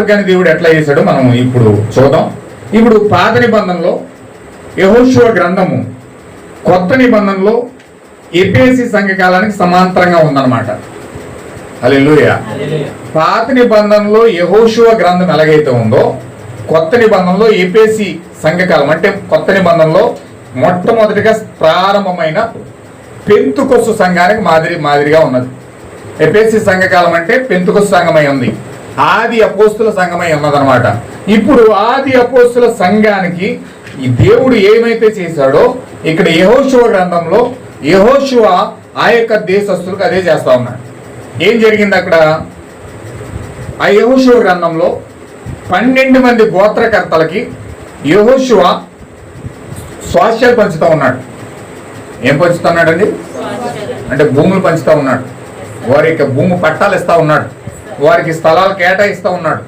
మార్గాన్ని దేవుడు ఎట్లా చేశాడో మనం ఇప్పుడు చూద్దాం. ఇప్పుడు పాత నిబంధనలో యహోశివ గ్రంథము కొత్త నిబంధనలో ఎపేసి సంఘకాలానికి సమాంతరంగా ఉందన్నమాట. హల్లెలూయా. పాత నిబంధనలో యహోశివ గ్రంథం ఎలాగైతే ఉందో కొత్త నిబంధనలో ఏపేసి సంఘకాలం అంటే కొత్త నిబంధనలో మొట్టమొదటిగా ప్రారంభమైన పెంతుకొస్సు సంఘానికి మాదిరి మాదిరిగా ఉన్నది. ఎపేసి సంఘకాలం అంటే పెంతుకొస్సు సంఘమై ఉంది. ఆది అపోస్తుల సంఘమై ఉన్నదన్నమాట. ఇప్పుడు ఆది అపోస్తుల సంఘానికి ఈ దేవుడు ఏమైతే చేశాడో ఇక్కడ యహోశివ గ్రంథంలో యహోశివ ఆ యొక్క దేశస్తులకు అదే చేస్తా ఉన్నాడు. ఏం జరిగింది అక్కడ? ఆ యహోశివ గ్రంథంలో పన్నెండు మంది గోత్రకర్తలకి యహోశివ స్వాస్థ్యాలు పంచుతూ ఉన్నాడు. ఏం పంచుతున్నాడండి? అంటే భూములు పంచుతూ ఉన్నాడు. వారి యొక్క భూమి పట్టాలు ఇస్తా ఉన్నాడు. వారికి స్థలాలు కేటాయిస్తూ ఉన్నాడు.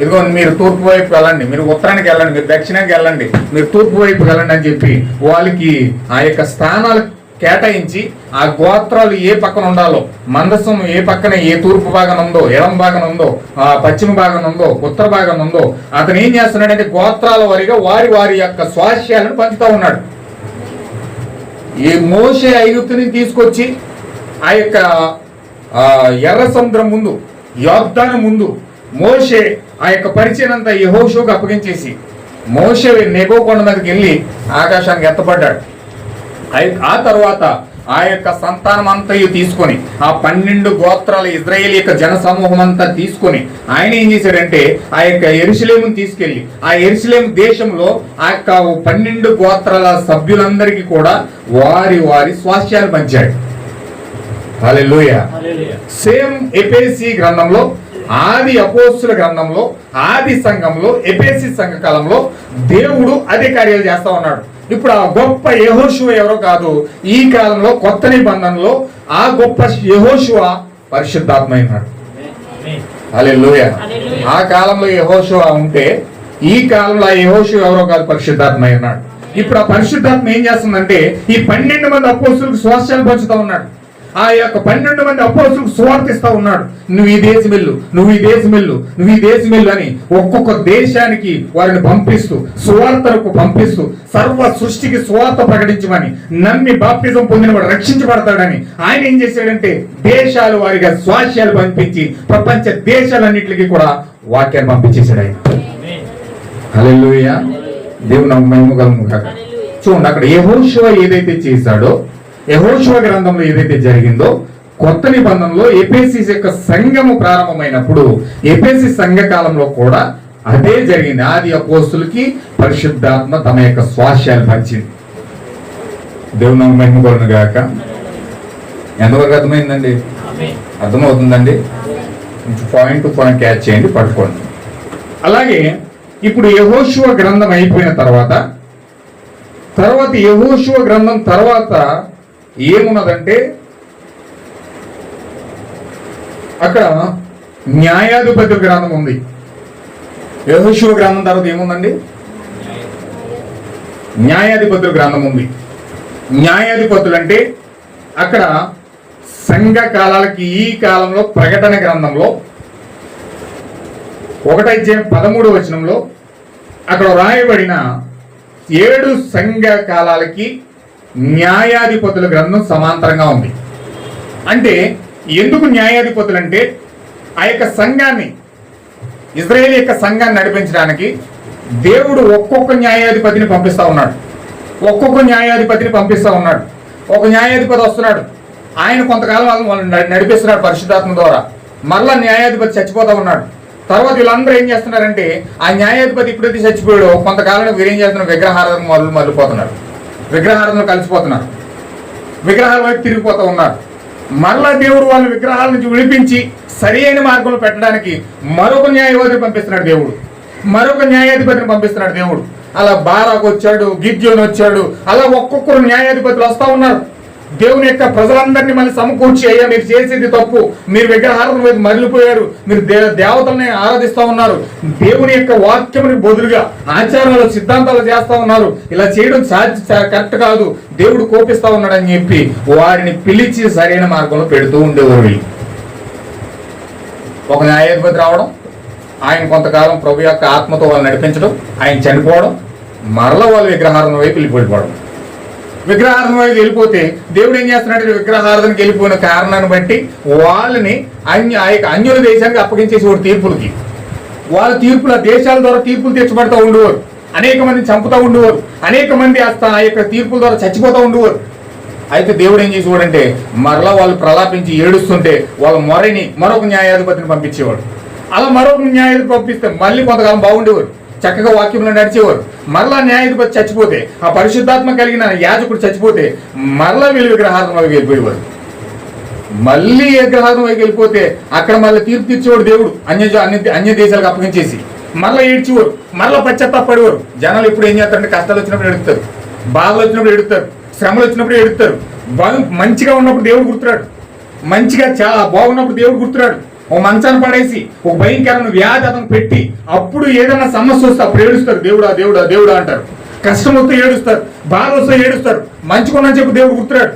ఇదిగో మీరు తూర్పు వైపు వెళ్ళండి మీరు ఉత్తరానికి వెళ్ళండి మీరు దక్షిణానికి వెళ్ళండి మీరు తూర్పు వైపు వెళ్ళండి అని చెప్పి వాళ్ళకి ఆ యొక్క స్థానాలు కేటాయించి ఆ గోత్రాలు ఏ పక్కన ఉండాలో మందస్సం ఏ పక్కన ఏ తూర్పు భాగం ఉందో ఎడం భాగం ఉందో ఆ పశ్చిమ భాగం ఉందో ఉత్తర భాగం ఉందో అతను ఏం చేస్తున్నాడంటే గోత్రాల వారిగా వారి వారి యొక్క స్వాస్యాలను పంచుతూ ఉన్నాడు. ఈ మోసే ఐగుప్తుని తీసుకొచ్చి ఆ యొక్క ఎర్ర సముద్రం ముందు యోగ్దానం ముందు మోషే ఆ యొక్క పరిచయం అంతా యహోషోకు అప్పగించేసి మోషే నెగో కొండ మీదకి వెళ్ళి ఆకాశానికి ఎత్తపడ్డాడు. ఆ తర్వాత ఆ యొక్క సంతానం అంతయు తీసుకొని ఆ పన్నెండు గోత్రాల ఇజ్రాయేల్ యొక్క జన సమూహం అంతా తీసుకొని ఆయన ఏం చేశాడంటే ఆ యొక్క ఎరుసలేముని తీసుకెళ్ళి ఆ ఎరుసలేం దేశంలో ఆ యొక్క పన్నెండు గోత్రాల సభ్యులందరికీ కూడా వారి వారి స్వాస్థ్యాలు పంచాడు. సేమ్ ఎపేసి గ్రంథంలో ఆది అపోస్తుల గ్రంథంలో ఆది సంఘంలో ఎపేసి సంఘ కాలంలో దేవుడు అదే కార్యాలు చేస్తా ఉన్నాడు. ఇప్పుడు ఆ గొప్ప యహోశువ ఎవరో కాదు ఈ కాలంలో కొత్త నిబంధనలో ఆ గొప్ప యహోశువ పరిశుద్ధాత్మ అయినాడు. హల్లెలూయ. ఆ కాలంలో యహోశువ ఉంటే ఈ కాలంలో ఆ యహోశువ ఎవరో కాదు పరిశుద్ధాత్మ అయినాడు. ఇప్పుడు ఆ పరిశుద్ధాత్మ ఏం చేస్తుందంటే ఈ పన్నెండు మంది అపోస్తులకు స్వాస్థ్యాలు పంచుతా ఉన్నాడు. ఆ యొక్క పన్నెండు మంది అపోసులకు సువార్తిస్తా ఉన్నాడు. నువ్వు ఈ దేశం వెళ్ళు నువ్వు ఈ దేశం వెళ్ళు నువ్వు ఈ దేశం వెళ్ళు అని ఒక్కొక్క దేశానికి వారిని పంపిస్తూ సువార్తలకు పంపిస్తూ సర్వ సృష్టికి సువార్త ప్రకటించమని నమ్మి బాప్తిజం పొందిన వాడు రక్షించబడతాడని ఆయన ఏం చేశాడంటే దేశాలు వారిగా స్వాస్యాలు పంపించి ప్రపంచ దేశాలన్నింటికి కూడా వాక్యాన్ని పంపించేశాడు ఆయన. హలో దేవుని మహిమ కాక చూడండి అక్కడ యెహోషువ ఏదైతే చేశాడో యెహోషువ గ్రంథంలో ఏదైతే జరిగిందో కొత్త నిబంధనలో ఎపేసిస్ యొక్క సంఘము ప్రారంభమైనప్పుడు ఎపేసి సంఘ కాలంలో కూడా అదే జరిగింది. ఆది అపోస్తులకి పరిశుద్ధాత్మ తమ యొక్క స్వాస్యాలు పంచింది. దేవుని మహిమ కలుగును గాక. ఎంతవరకు అర్థమైందండి? అర్థమవుతుందండి? కొంచెం పాయింట్ టు పాయింట్ క్యాచ్ చేయండి పట్టుకోండి. అలాగే ఇప్పుడు యహోశువ గ్రంథం అయిపోయిన తర్వాత తర్వాత యహోశువ గ్రంథం తర్వాత ఏమున్నదంటే అక్కడ న్యాయాధిపతి గ్రంథం ఉంది. యహోశువ గ్రంథం తర్వాత ఏముందండి? న్యాయాధిపతుల గ్రంథం ఉంది. న్యాయాధిపతులు అంటే అక్కడ సంఘ కాలాలకి ఈ కాలంలో ప్రకటన గ్రంథంలో ఒకటైతే పదమూడు వచనంలో అక్కడ రాయబడిన ఏడు సంఘ కాలాలకి న్యాయాధిపతుల గ్రంథం సమాంతరంగా ఉంది. అంటే ఎందుకు న్యాయాధిపతులు అంటే ఆ యొక్క సంఘాన్ని ఇజ్రాయేల్ యొక్క సంఘాన్ని నడిపించడానికి దేవుడు ఒక్కొక్క న్యాయాధిపతిని పంపిస్తా ఉన్నాడు. ఒక్కొక్క న్యాయాధిపతిని పంపిస్తూ ఉన్నాడు. ఒక న్యాయాధిపతి వస్తున్నాడు. ఆయన కొంతకాలం వాళ్ళని నడిపిస్తున్నాడు పరిశుద్ధాత్మ ద్వారా. మరలా న్యాయాధిపతి చచ్చిపోతూ ఉన్నాడు. తర్వాత వీళ్ళందరూ ఏం చేస్తున్నారంటే ఆ న్యాయాధిపతి ఇప్పుడైతే చచ్చిపోయాడో. కొంతకాలం వీరేం చేస్తున్నారు విగ్రహారాధన మొదలు మళ్ళీపోతున్నారు విగ్రహాలను కలిసిపోతున్నారు. విగ్రహాల వైపు తిరిగిపోతూ ఉన్నారు. మరలా దేవుడు వాళ్ళ విగ్రహాల నుంచి విడిపించి సరి అయిన మార్గంలో పెట్టడానికి మరొక న్యాయవాదిని పంపిస్తున్నాడు దేవుడు. మరొక న్యాయాధిపతిని పంపిస్తున్నాడు దేవుడు. అలా బారాకు వచ్చాడు గిద్యోన్ వచ్చాడు అలా ఒక్కొక్కరు న్యాయాధిపతులు వస్తూ ఉన్నారు. దేవుని యొక్క ప్రజలందరినీ మళ్ళీ సమకూర్చి అయ్యా మీరు చేసేది తప్పు. మీరు విగ్రహాలను వైపు మరలిపోయారు. మీరు దే దేవతల్ని ఆరాధిస్తా ఉన్నారు. దేవుని యొక్క వాక్యముని బదులుగా ఆచారాలు సిద్ధాంతాలు చేస్తా ఉన్నారు. ఇలా చేయడం సాధ్య కరెక్ట్ కాదు. దేవుడు కోపిస్తా ఉన్నాడని చెప్పి వారిని పిలిచి సరైన మార్గంలో పెడుతూ ఉండేవారు. వీళ్ళు ఒక న్యాయాధిపతి రావడం ఆయన కొంతకాలం ప్రభు యొక్క ఆత్మతో వాళ్ళు నడిపించడం ఆయన చనిపోవడం మరల వాళ్ళు విగ్రహారాధన వైపు వెళ్ళిపోయిపోవడం విగ్రహారాధన వైపు వెళ్ళిపోతే దేవుడు ఏం చేస్తున్నాడు విగ్రహార్థనకి వెళ్ళిపోయిన కారణాన్ని బట్టి వాళ్ళని అన్య ఆ యొక్క అన్యుల దేశానికి అప్పగించేసి వాడు తీర్పులకి. వాళ్ళ తీర్పుల దేశాల ద్వారా తీర్పులు తెచ్చిపడతా ఉండేవారు. అనేక మంది చంపుతూ ఉండేవారు. అనేక మంది ఆ ఆ యొక్క తీర్పుల ద్వారా చచ్చిపోతూ ఉండేవారు. అయితే దేవుడు ఏం చేసేవాడంటే మరలా వాళ్ళు ప్రలాపించి ఏడుస్తుంటే వాళ్ళ మొరని మరొక న్యాయాధిపతిని పంపించేవాడు. అలా మరొక న్యాయాధిపతి పంపిస్తే మళ్ళీ కొంతకాలం బాగుండేవారు. చక్కగా వాక్యంలో నడిచేవారు. మరలా న్యాయాధిపతి చచ్చిపోతే ఆ పరిశుద్ధాత్మ కలిగిన యాజకుడు చచ్చిపోతే మరలా వీళ్ళు విగ్రహార్థం వెళ్ళిపోయేవారు. మళ్ళీ విగ్రహార్థం వైపు వెళ్ళిపోతే అక్కడ మళ్ళీ తీర్పు తీర్చేవాడు దేవుడు. అన్య అన్య అన్య దేశాలకు అప్పగించేసి. మరలా ఏడ్చేవారు. మరలా పశ్చాత్తాపడేవారు జనాలు ఇప్పుడు ఏం చేస్తారంటే కష్టాలు వచ్చినప్పుడు ఎడుతారు బాధలు వచ్చినప్పుడు ఎడుతారు శ్రమలు వచ్చినప్పుడు ఎడుతారు మంచిగా ఉన్నప్పుడు దేవుడు గుర్తురాడు. మంచిగా చాలా బాగున్నప్పుడు దేవుడు గుర్తురాడు. ఓ మంచాన్ని పడేసి ఒక భయంకరమైన వ్యాధి అతను పెట్టి అప్పుడు ఏదైనా సమస్య వస్తే అప్పుడు ఏడుస్తారు దేవుడా దేవుడా దేవుడా అంటారు. కష్టం వస్తే ఏడుస్తారు బాధ వస్తే ఏడుస్తారు. మంచుకున్నా చెప్పి దేవుడు గుర్తురాడు.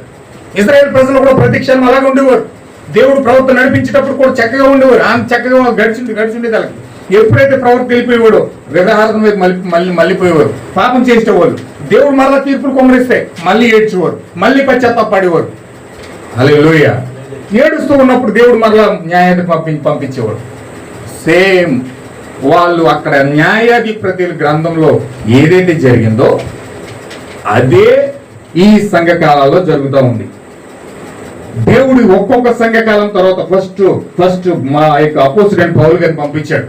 ఇజ్రాయెల్ ప్రజలు కూడా ప్రతిక్షణం అలాగే ఉండేవారు. దేవుడు ప్రవర్తన నడిపించేటప్పుడు కూడా చక్కగా ఉండేవారు. ఆమె చక్కగా గడిచింది గడిచిండేది వాళ్ళకి ఎప్పుడైతే ప్రవర్తన వెళ్ళిపోయేవాడో విగ్రహార్థం వైపు మళ్ళీ మళ్ళీ మళ్ళీపోయేవారు పాపం చేసేవాళ్ళు దేవుడు మళ్ళీ తీర్పులు కొమ్మరిస్తే మళ్ళీ ఏడ్చేవారు. మళ్ళీ పశ్చాత్తాపడేవారు అలే లోయ ఏడుస్తూ ఉన్నప్పుడు దేవుడు మరలా న్యాయాధి పంపి పంపించేవాడు. సేమ్ వాళ్ళు అక్కడ న్యాయాధిపతి గ్రంథంలో ఏదైతే జరిగిందో అదే ఈ సంఘకాలలో జరుగుతూ ఉంది. దేవుడు ఒక్కొక్క సంఘకాలం తర్వాత ఫస్ట్ ఫస్ట్ మా యొక్క అపోజిడెంట్ పౌలు గారిని పంపించాడు.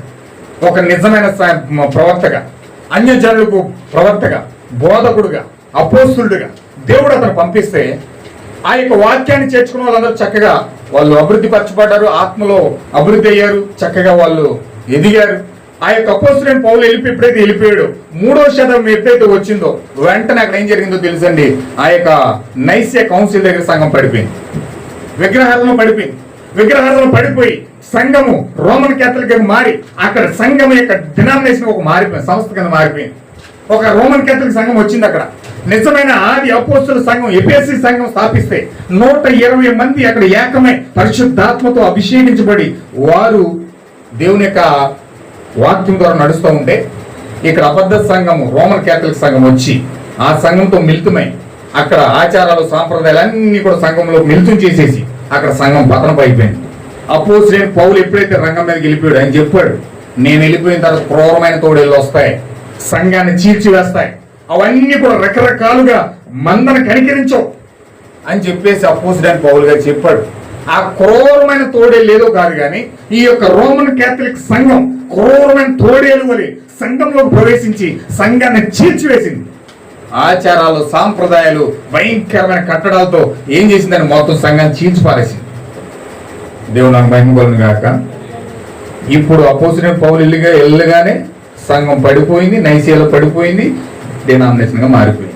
ఒక నిజమైన స- మ- జనులకు అన్యజనులకు ప్రవక్తగా బోధకుడుగా అపోస్తుడుగా దేవుడు అతను పంపిస్తే ఆ యొక్క వాక్యాన్ని చేర్చుకున్న వాళ్ళందరూ చక్కగా వాళ్ళు అభివృద్ధి పరచబడ్డారు ఆత్మలో అభివృద్ధి అయ్యారు చక్కగా వాళ్ళు ఎదిగారు. ఆ యొక్క అపోజిడెంట్ పౌలు వెళ్ళి ఎప్పుడైతే వెళ్ళిపోయాడు మూడో శతం ఎప్పుడైతే వచ్చిందో వెంటనే అక్కడ ఏం జరిగిందో తెలుసండి? ఆ యొక్క నైస్య కౌన్సిల్ దగ్గర సంఘం పడిపోయింది. విగ్రహాలను పడిపోయింది. విగ్రహాలను పడిపోయి సంఘము రోమన్ క్యాథలిక్ మారి అక్కడ సంఘం యొక్క డినామినేషన్ ఒక మారిపోయింది సంస్థ కింద మారిపోయింది. ఒక రోమన్ క్యాథలిక్ సంఘం వచ్చింది అక్కడ. నిజమైన ఆది అపోస్తుల సంఘం ఎపిఎస్సి సంఘం స్థాపిస్తే నూట ఇరవై మంది అక్కడ ఏకమై పరిశుద్ధాత్మతో అభిషేకించబడి వారు దేవుని యొక్క వాక్యం ద్వారా నడుస్తూ ఉంటే ఇక్కడ అబద్ధ సంఘము రోమన్ క్యాథలిక్ సంఘం వచ్చి ఆ సంఘంతో మిలితమై అక్కడ ఆచారాలు సాంప్రదాయాలు అన్నీ కూడా సంఘంలో మిలితం చేసేసి అక్కడ సంఘం పతనం అయిపోయింది. అప్పుడు నేను పౌలు ఎప్పుడైతే రంగం మీదకి వెళ్ళిపోయాడు ఆయన చెప్పాడు నేను వెళ్ళిపోయిన తర్వాత క్రూరమైన తోడేళ్ళు వస్తాయి సంఘాన్ని చీల్చివేస్తాయి అవన్నీ కూడా రకరకాలుగా మందను కనికరించవు. అని చెప్పేసి అపోజిడెంట్ పౌల్ గారు చెప్పాడు. ఆ క్రూరమైన తోడేలు లేదో కాదు కానీ ఈ యొక్క రోమన్ క్యాథలిక్ సంఘం క్రూరమైన తోడేలు వలె సంఘంలోకి ప్రవేశించి సంఘాన్ని చీల్చివేసింది. ఆచారాలు సాంప్రదాయాలు భయంకరమైన కట్టడాలతో ఏం చేసిందని మొత్తం సంఘాన్ని చీల్చిపారేసింది. దేవుడు నాకు మహిమగలను కాక ఇప్పుడు అపోజిట్ పౌలు ఇల్లుగా వెళ్ళగానే సంఘం పడిపోయింది నైసీలో పడిపోయింది డినామినేషన్గా మారిపోయింది.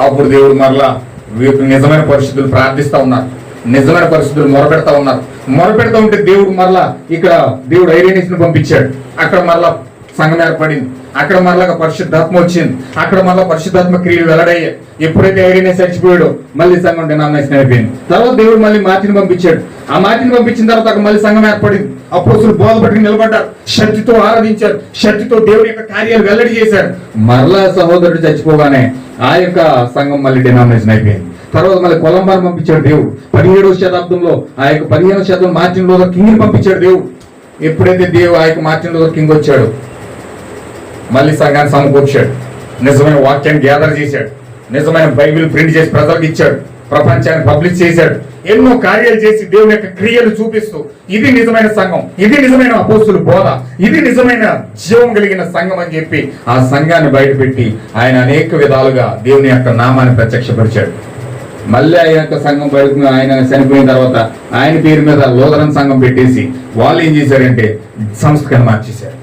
అప్పుడు దేవుడు మరలా వీరికి నిజమైన పరిస్థితులు ప్రార్థిస్తూ ఉన్నారు. నిజమైన పరిస్థితులు మొరపెడతా ఉన్నారు. మొరపెడతా ఉంటే దేవుడు మరలా ఇక్కడ దేవుడు ఐరేనిస్ని పంపించాడు. అక్కడ మరలా సంఘం ఏర్పడింది. అక్కడ మరలా పరిశుద్ధాత్మ వచ్చింది. అక్కడ మరలా పరిశుద్ధాత్మ క్రియలు వెల్లడయ్యాయి ఎప్పుడైతే ఏడైనా చచ్చిపోయాడో మళ్ళీ సంఘం డినామినేషన్ అయిపోయింది. తర్వాత దేవుడు మళ్ళీ మాటిని పంపించాడు. ఆ మాటిని పంపించిన తర్వాత మళ్ళీ సంఘం ఏర్పడింది. అప్పుడు బోధపట్టుకుని నిలబడ్డారు. శక్తితో ఆరాధించారు. శక్తితో దేవుడి యొక్క కార్యాలు వెల్లడి చేశారు. మరలా సహోదరుడు చచ్చిపోగానే ఆ యొక్క సంఘం మళ్ళీ డినామినేషన్ అయిపోయింది. తర్వాత మళ్ళీ కొలంబార్ పంపించాడు దేవుడు. పదిహేడవ శతాబ్దంలో ఆ యొక్క పదిహేనవ శతాబ్దం మార్టిన్ లోదర్ కింగ్ పంపించాడు దేవుడు. ఎప్పుడైతే దేవుడు ఆ యొక్క మార్టిన్ లోదర్ కింగ్ వచ్చాడు మళ్ళీ సంఘాన్ని సమకూర్చాడు. నిజమైన వాక్యాన్ని గ్యాదర్ చేశాడు. నిజమైన బైబిల్ ప్రింట్ చేసి ప్రజలకు ఇచ్చాడు. ప్రపంచాన్ని పబ్లిష్ చేశాడు. ఎన్నో కార్యాలు చేసి దేవుని యొక్క క్రియలు చూపిస్తూ ఇది నిజమైన సంఘం ఇది నిజమైన అపోస్తులు బోధ ఇది నిజమైన జీవం కలిగిన సంఘం అని చెప్పి ఆ సంఘాన్ని బయటపెట్టి ఆయన అనేక విధాలుగా దేవుని యొక్క నామాన్ని ప్రత్యక్షపరిచాడు. మళ్ళీ ఆయన యొక్క సంఘం బయట ఆయన చనిపోయిన తర్వాత ఆయన పేరు మీద లోదరం సంఘం పెట్టేసి వాళ్ళు ఏం చేశారంటే సంస్కరణ మార్చేశారు.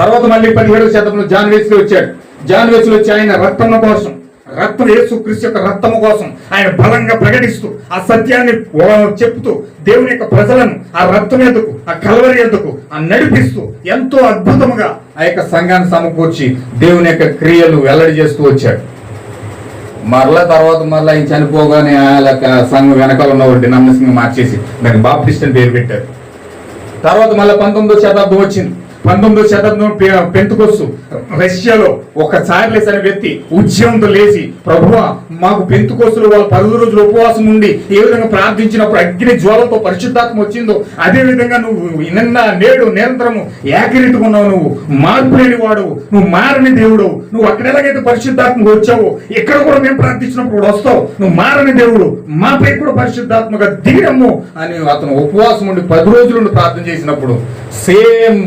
తర్వాత మళ్ళీ పదిహేడవ శతంలో జాన్ వెస్లీ వచ్చాడు. జాన్ వెస్లీ వచ్చి ఆయన రక్తము కోసం రక్తం యేసు క్రీస్తు యొక్క రక్తము కోసం ఆయన బలంగా ప్రకటిస్తూ ఆ సత్యాన్ని చెప్తూ దేవుని యొక్క ప్రజలను ఆ రక్తం ఎందుకు ఆ కలవరి ఎందుకు ఆ నడిపిస్తూ ఎంతో అద్భుతముగా ఆ యొక్క సంఘాన్ని సమకూర్చి దేవుని యొక్క క్రియలు వెల్లడి చేస్తూ వచ్చాడు. మరలా తర్వాత మరలా ఆయన చనిపోగానే ఆ సంఘం వెనకాల ఉన్న డినామినేషన్ మార్చేసి దానికి బాప్టిస్ట్ అని పేరు పెట్టారు. తర్వాత మళ్ళీ పంతొమ్మిదో శతాబ్దం వచ్చింది. పంతొమ్మిదో శతాబ్దం పెంతుకొస్తు రష్యాలో ఒక చార్లెస్ అనే వ్యక్తి ఉద్యమంతో లేచి ప్రభువ మాకు పెంతుకొస్తులు వాళ్ళు పది రోజులు ఉపవాసం ఉండి ఏ విధంగా ప్రార్థించినప్పుడు అగ్ని జ్వాలతో పరిశుద్ధాత్మ వచ్చిందో అదే విధంగా నువ్వు నిన్న నేడు నిరంతరము ఏకరీతిగా నువ్వు. మార్పు లేని వాడు నువ్వు మారని దేవుడు నువ్వు అక్కడ ఎలాగైతే పరిశుద్ధాత్మక వచ్చావో ఇక్కడ కూడా మేము ప్రార్థించినప్పుడు వస్తావు. నువ్వు మారని దేవుడు మాపై కూడా పరిశుద్ధాత్మగా దిగడము అని అతను ఉపవాసం ఉండి పది రోజులు ప్రార్థన చేసినప్పుడు సేమ్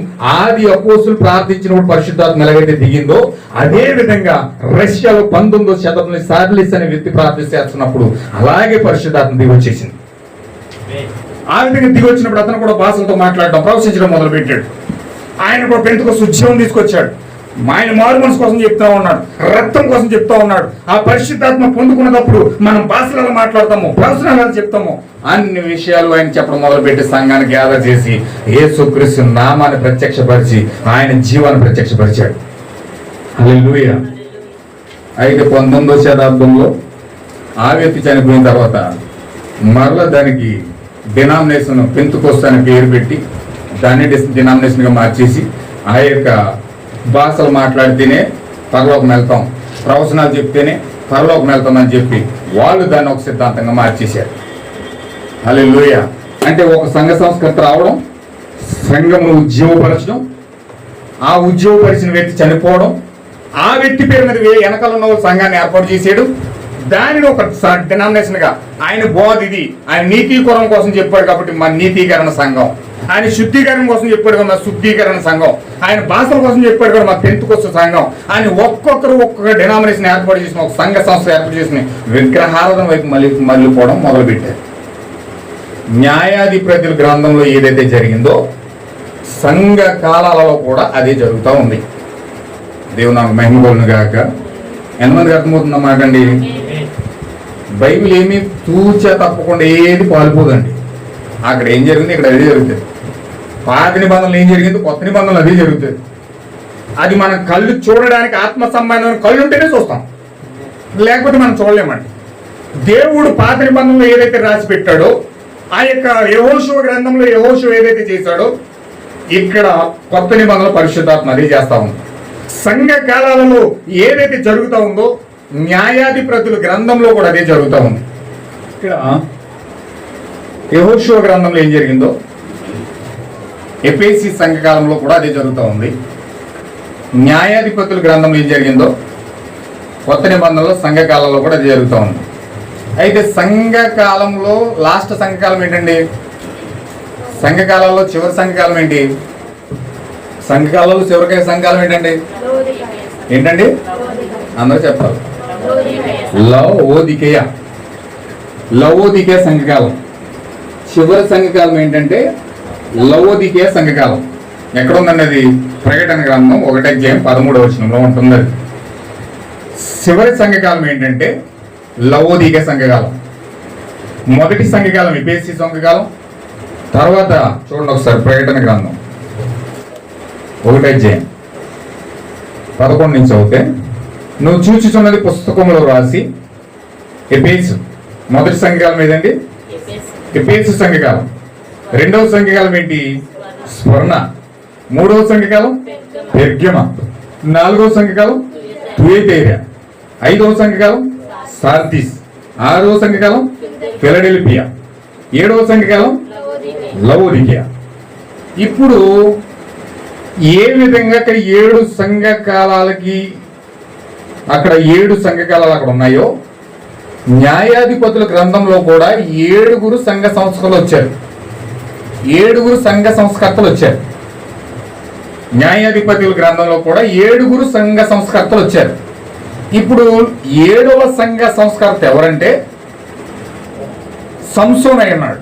ఆది అపోసులు ప్రార్థించినప్పుడు పరిశుద్ధాత్మ ఎలాగైతే దిగిందో అదే విధంగా రష్యాలో పంతొమ్మిదో శతాబ్దంలో సార్లిస్ అనే వ్యక్తి ప్రార్థిస్తున్నప్పుడు అలాగే పరిశుద్ధాత్మ దిగి వచ్చేసింది ఆ విధంగా దిగి వచ్చినప్పుడు అతను కూడా భాషలతో మాట్లాడడం ప్రవశించడం మొదలు పెట్టాడు ఆయన కూడా పెంతుకు ఉద్యమం తీసుకొచ్చాడు. ఆయన మారు మనసు కోసం చెప్తా ఉన్నాడు. రక్తం కోసం చెప్తా ఉన్నాడు. ఆ పరిశుద్ధాత్మ పొందుకున్నప్పుడు మనం భాషలలో మాట్లాడతాము ప్రవచనాలు చెప్తాము. అన్ని విషయాలు ఆయన చెప్పడం మొదలుపెట్టి సంఘాన్ని గ్యాదర్ చేసి యేసుక్రీస్తు నామాన్ని ప్రత్యక్షపరిచి ఆయన జీవాన్ని ప్రత్యక్షపరిచాడు. అల్లెలుయ అయితే పంతొమ్మిదో శతాబ్దంలో ఆ వ్యక్తి చనిపోయిన తర్వాత మరలా దానికి డినామినేషన్ పెంతుకోస్తా పేరు పెట్టి దాన్ని డినామినేషన్గా మార్చేసి ఆ యొక్క భాషలు మాట్లాడితేనే పరలోకం వెళ్తాం. ప్రవచనాలు చెప్తేనే పరలోకం వెళ్తామని చెప్పి వాళ్ళు దాన్ని ఒక సిద్ధాంతంగా మార్చేశారు. అలే అంటే ఒక సంఘ సంస్కృతి రావడం సంఘమును ఉద్యోగపరచడం ఆ ఉద్యోగపరిచిన వ్యక్తి చనిపోవడం ఆ వ్యక్తి పేరు మీద వే- వెనకాల ఉన్న సంఘాన్ని ఏర్పాటు చేసేయడం దానిని ఒక డినామినేషన్గా ఆయన బోధ ఇది. ఆయన నీతీకరణ కోసం చెప్పాడు కాబట్టి మా నీతీకరణ సంఘం. ఆయన శుద్ధీకరణ కోసం చెప్పాడు కదా మా శుద్ధీకరణ సంఘం. ఆయన భాషల కోసం చెప్పాడు కదా మా పెంతుకొస్త సంఘం. ఆయన ఒక్కొక్కరు ఒక్కొక్క డినామినేషన్ ఏర్పాటు చేసిన ఒక సంఘ సంస్థ ఏర్పాటు చేసిన విగ్రహారాధన వైపు మళ్ళీ మళ్ళీపోవడం మొదలుపెట్టారు. న్యాయాధిపతుల గ్రంథంలో ఏదైతే జరిగిందో సంఘ కాలాలలో కూడా అదే జరుగుతూ ఉంది. దేవుడు నాకు మహిమగోలను గాక. ఎంతమందికి అర్థమవుతుందన్నమాట బైబిల్ ఏమీ తూచా తప్పకుండా ఏది పాల్పోదండి. అక్కడ ఏం జరిగింది? ఇక్కడ అదే జరుగుతుంది. పాత నిబంధనలు ఏం జరిగింది? కొత్త నిబంధనలు అదే జరుగుతుంది. అది మన కళ్ళు చూడడానికి ఆత్మ సంబంధమైన కళ్ళు ఉంటేనే చూస్తాం. లేకపోతే మనం చూడలేమండి. దేవుడు పాత నిబంధనలు ఏదైతే రాసి పెట్టాడో ఆ యొక్క యహోశివ గ్రంథంలో యహోశివ ఏదైతే చేశాడో ఇక్కడ కొత్త నిబంధనలు పరిశుద్ధాత్మ అదే చేస్తా ఉంది. సంఘ కాలాలలో ఏదైతే జరుగుతూ ఉందో న్యాయాధిపతుల గ్రంథంలో కూడా అదే జరుగుతూ ఉంది. ఇక్కడ యహోషువ గ్రంథంలో ఏం జరిగిందో ఎపిఎస్సి సంఘకాలంలో కూడా అదే జరుగుతూ ఉంది. న్యాయాధిపతుల గ్రంథంలో ఏం జరిగిందో కొత్త నిబంధనలో సంఘకాలంలో కూడా అది జరుగుతూ ఉంది. అయితే సంఘకాలంలో లాస్ట్ సంఘకాలం ఏంటండి? సంఘకాలంలో చివరి సంఘకాలం ఏంటి? సంఘకాలంలో చివరికి సంఘకాలం ఏంటండి? ఏంటండి? అందరూ చెప్పాలి. లవోదికేయ. ఓదికేయ లవోదికే సంఘకాలం. చివరి సంఘకాలం ఏంటంటే లవోదికే సంఘకాలం. ఎక్కడ ఉందండి అది? ప్రకటన గ్రంథం ఒకటే జయం పదమూడవ వచనంలో ఉంటుంది అది. చివరి సంఘకాలం ఏంటంటే లవోదికే సంఘకాలం. మొదటి సంఘకాలం ఇపేసి సంఘకాలం. తర్వాత చూడండి ఒకసారి ప్రకటన గ్రంథం. ఒకటే జయం పదకొండు నుంచి అవుతే నువ్వు చూచుచున్నది పుస్తకంలో రాసి ఎపేసు మొదటి సంఘకాలం ఏదండి? ఎపేసు సంఘకాలం. రెండవ సంఘకాలం ఏంటి? స్వర్ణ. మూడవ సంఘకాలం? పెర్గమ. నాలుగవ సంఘకాలం? తుయేతేరియా ఐదవ సంఘకాలం? సార్దిస్ ఆరవ సంఘకాలం? ఫిలడెల్ఫియా. ఏడవ సంఘకాలం? లవోదికియా. ఇప్పుడు ఏ విధంగా ఏడు సంఘకాలాలకి అక్కడ ఏడు సంఘకాలాలు అక్కడ ఉన్నాయో న్యాయాధిపతుల గ్రంథంలో కూడా ఏడుగురు సంఘ సంస్కర్తలు వచ్చారు. ఏడుగురు సంఘ సంస్కర్తలు వచ్చారు. న్యాయాధిపతుల గ్రంథంలో కూడా ఏడుగురు సంఘ సంస్కర్తలు వచ్చారు. ఇప్పుడు ఏడవ సంఘ సంస్కర్త ఎవరంటే సంసోన్ అయి ఉన్నాడు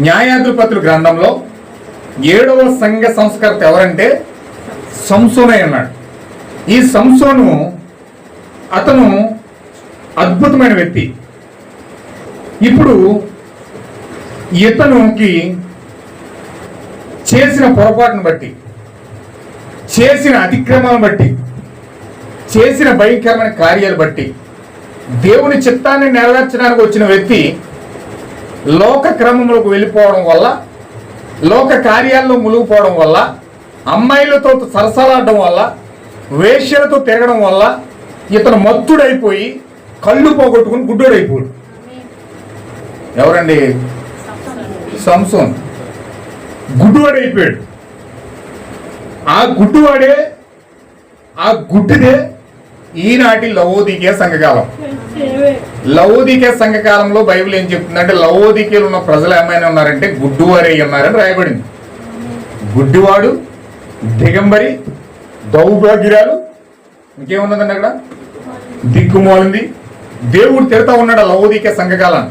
న్యాయాధిపతుల గ్రంథంలో ఏడవ సంఘ సంస్కర్త ఎవరంటే సంసోన్ అయి ఉన్నాడు ఈ సంసోను అతను అద్భుతమైన వ్యక్తి. ఇప్పుడు ఇతనుకి చేసిన పొరపాటును బట్టి చేసిన అతిక్రమాలను బట్టి చేసిన భయంకరమైన కార్యాలు బట్టి దేవుని చిత్తాన్ని నెరవేర్చడానికి వచ్చిన వ్యక్తి లోక క్రమంలోకి వెళ్ళిపోవడం వల్ల లోక కార్యాల్లో మునిగిపోవడం వల్ల అమ్మాయిలతో సరసలాడడం వల్ల వేశ్యలతో తిరగడం వల్ల ఇతను మత్తుడైపోయి కళ్ళు పోగొట్టుకుని గుడ్డోడైపోడు. ఎవరండి? సంసోన్. గుడ్డువాడైపోయాడు. ఆ గుడ్డువాడే ఆ గుడ్డిదే ఈనాటి లవోదికే సంఘకాలం. లవోదికే సంఘకాలంలో బైబిల్ ఏం చెప్తుందంటే లవోదికేలు ఉన్న ప్రజలు ఏమైనా ఉన్నారంటే గుడ్డువారే ఉన్నారని రాయబడింది. గుడ్డివాడు దిగంబరి దౌభాగ్యురాలు ఇంకేమున్నదండి అక్కడ? దిక్కుమోలింది. దేవుడు తిడతా ఉన్నాడు ఆ లవోదికే సంఘకాలం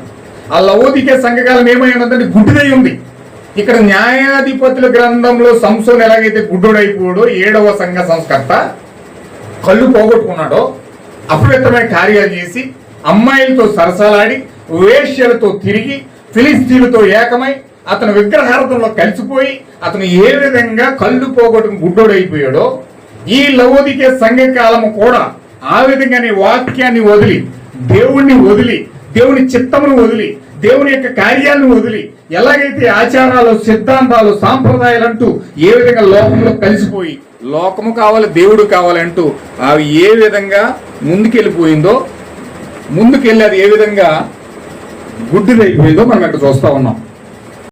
ఆ లవోదికే సంఘకాలం ఏమై ఉన్నదంటే గుడ్డిదై ఉంది. ఇక్కడ న్యాయాధిపతుల గ్రంథంలో సంసోన్ ఎలాగైతే గుడ్డోడైపోయాడో ఏడవ సంఘ సంస్కర్త కళ్ళు పోగొట్టుకున్నాడో అపవిత్రమైన కార్యాలు చేసి అమ్మాయిలతో సరసలాడి వేష్యలతో తిరిగి ఫిలిస్తీన్లతో ఏకమై అతను విగ్రహార్థంలో కలిసిపోయి అతను ఏ విధంగా కళ్ళు పోగొట్టుకుని గుడ్డోడైపోయాడో ఈ లవోదికే సంఘకాలము కూడా ఆ విధంగానే వాక్యాన్ని వదిలి దేవుణ్ణి వదిలి దేవుని చిత్తమును వదిలి దేవుని యొక్క కార్యాలను వదిలి ఎలాగైతే ఆచారాలు సిద్ధాంతాలు సాంప్రదాయాలు అంటూ ఏ విధంగా లోకంలో కలిసిపోయి లోకము కావాలి దేవుడు కావాలంటూ అవి ఏ విధంగా ముందుకెళ్ళిపోయిందో ముందుకెళ్ళి అది ఏ విధంగా గుడ్డిదైపోయిందో మనం ఇక్కడ చూస్తా ఉన్నాం.